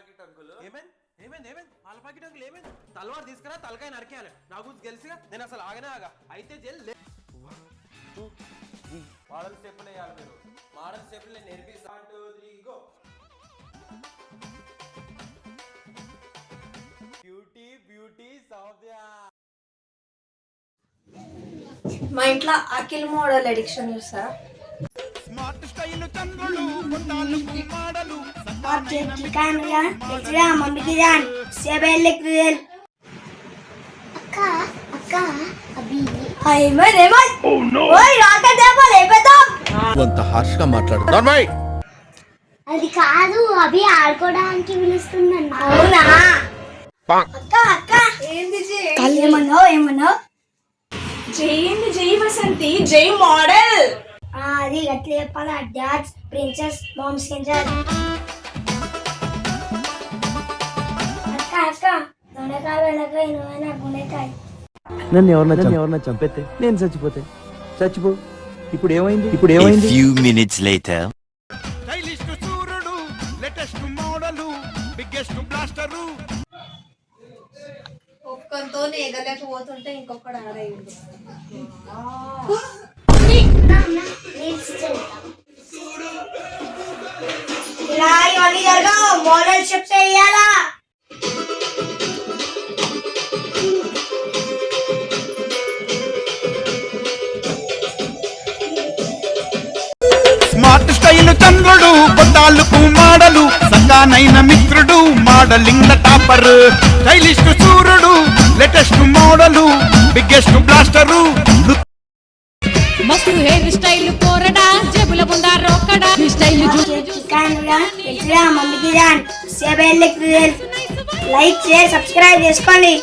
పాలపాకెట్ uncle. Uncle తీసుకురా తలకాయ నరికేయాలి. నా గురించి నేను అసలు ఆగనే ఆగా. అయితే వేయాలి మీరు. నేను నేర్పిస్తా. గో బ్యూటీ బ్యూటీ సౌభ్య మా ఇంట్లో అఖిల్ మోడల్ ఎడిక్షన్ చూస్తారా? స్మార్ట్ స్టైల్ చంద్రుడు చికానుగా తెచ్చిరా మమ్మీకి రాన్ సేబెళ్ళకి రియల్ అక్క అక్క అభి. హై మరే మై ఓ నో ఓయ్ రాక దేవా లేపేతాం కొంత హార్ష్గా మాట్లాడు నార్మల్ అది కాదు అవి ఆడుకోవడానికి పిలుస్తున్నాను అవునా? అక్క అక్క. ఏంది జై? ఏమన్నావు ఏమన్నావు జై ఏంది జై వసంతి జై మోడల్. అది గట్ల చెప్పాలా డాడ్స్ ప్రిన్సెస్ మామ్స్ కింద నన్ను ఎవరన్నా ఎవరన్నా చంపేస్తే నేను చచ్చిపోతే. చచ్చిపో. ఇప్పుడు ఏమైంది? ఇప్పుడు A ఏమైంది? few minutes later. స్టైలిష్ సూర్యుడు లేటెస్ట్ మోడలు బిగ్గెస్ట్ బ్లాస్టరు. ఒక్కరితో ఎగలేకపోతుంటే ఇంకొకడు ఆడేయండి. ఇలా ఇవన్నీ జరగవు మోడల్ షిప్ చేయాలా? కొట్టాలకు మాడలు సగానైన మిత్రుడు మోడలింగ్ టాపర్. స్టైలిష్ సూర్యుడు లేటెస్ట్ మోడలు బిగ్గెస్ట్ బ్లాస్టరు. మస్తు హెయిర్ స్టైల్ కోరడా జేబుల ముందా రోకడా. ఈ స్టైల్ మమ్మీకి లైక్ షేర్ సబ్స్క్రైబ్ చేసుకోండి.